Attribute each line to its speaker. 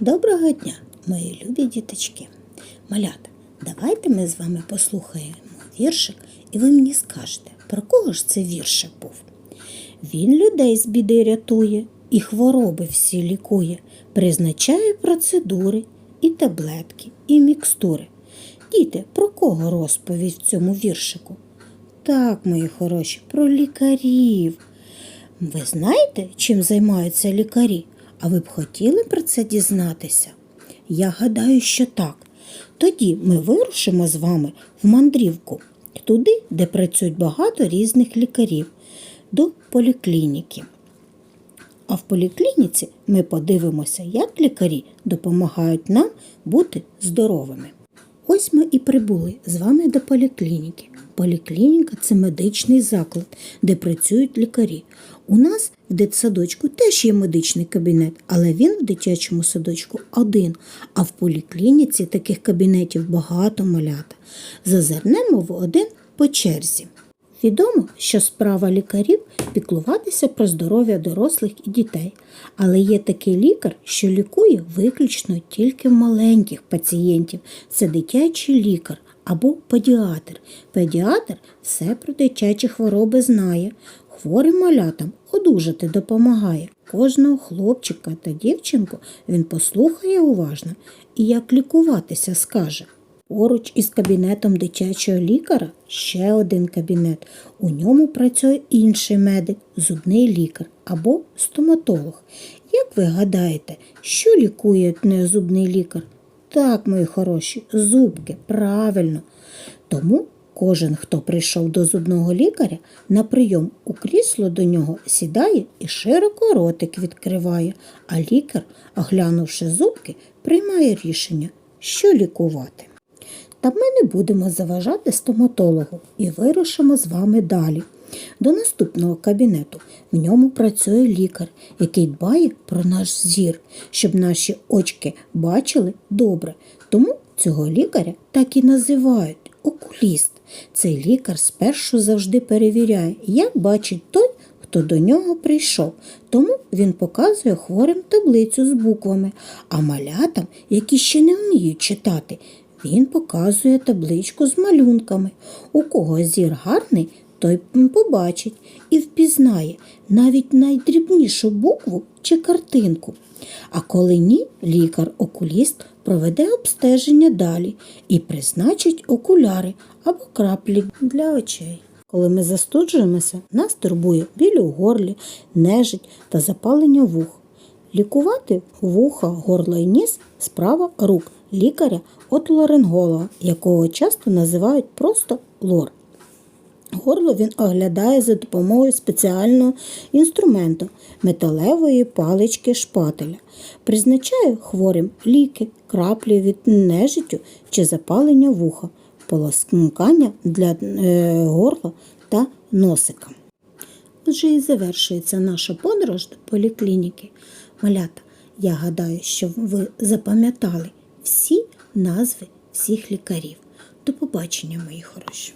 Speaker 1: Доброго дня, мої любі діточки. Малята, давайте ми з вами послухаємо віршик, і ви мені скажете, про кого ж це віршик був? Він людей з біди рятує і хвороби всі лікує, призначає процедури і таблетки, і мікстури. Діти, про кого розповідь в цьому віршику? Так, мої хороші, про лікарів. Ви знаєте, чим займаються лікарі? А ви б хотіли про це дізнатися? Я гадаю, що так. Тоді ми вирушимо з вами в мандрівку, туди, де працюють багато різних лікарів, до поліклініки. А в поліклініці ми подивимося, як лікарі допомагають нам бути здоровими. Ось ми і прибули з вами до поліклініки. Поліклініка це медичний заклад, де працюють лікарі. У нас в дитсадочку теж є медичний кабінет, але він в дитячому садочку один, а в поліклініці таких кабінетів багато малята. Зазирнемо в один по черзі. Відомо, що справа лікарів піклуватися про здоров'я дорослих і дітей, але є такий лікар, що лікує виключно тільки маленьких пацієнтів. Це дитячий лікар або педіатр. Педіатр все про дитячі хвороби знає. Хворим малятам одужати допомагає. Кожного хлопчика та дівчинку він послухає уважно і як лікуватися скаже. Поруч із кабінетом дитячого лікаря ще один кабінет. У ньому працює інший медик, зубний лікар або стоматолог. Як ви гадаєте, що лікує зубний лікар? Так, мої хороші, зубки, правильно. Тому кожен, хто прийшов до зубного лікаря, на прийом у крісло до нього сідає і широко ротик відкриває, а лікар, оглянувши зубки, приймає рішення, що лікувати. Та ми не будемо заважати стоматологу і вирушимо з вами далі. До наступного кабінету в ньому працює лікар, який дбає про наш зір, щоб наші очки бачили добре. Тому цього лікаря так і називають окуліст. Цей лікар спершу завжди перевіряє, як бачить той, хто до нього прийшов. Тому він показує хворим таблицю з буквами, а малятам, які ще не вміють читати, він показує табличку з малюнками. У кого зір гарний, той побачить і впізнає навіть найдрібнішу букву чи картинку. А коли ні, лікар-окуліст проведе обстеження далі і призначить окуляри або краплі для очей. Коли ми застуджуємося, нас турбує біль у горлі, нежить та запалення вух. Лікувати вуха, горло і ніс справа рук лікаря отоларинголога, якого часто називають просто лор. Горло він оглядає за допомогою спеціального інструменту металевої палички шпателя, призначає хворим ліки, краплі від нежиттю чи запалення вуха, полоскання для е, горла та носика. Отже і завершується наша подорож до поліклініки. Малята, я гадаю, що ви запам'ятали всі назви всіх лікарів. До побачення, мої хороші!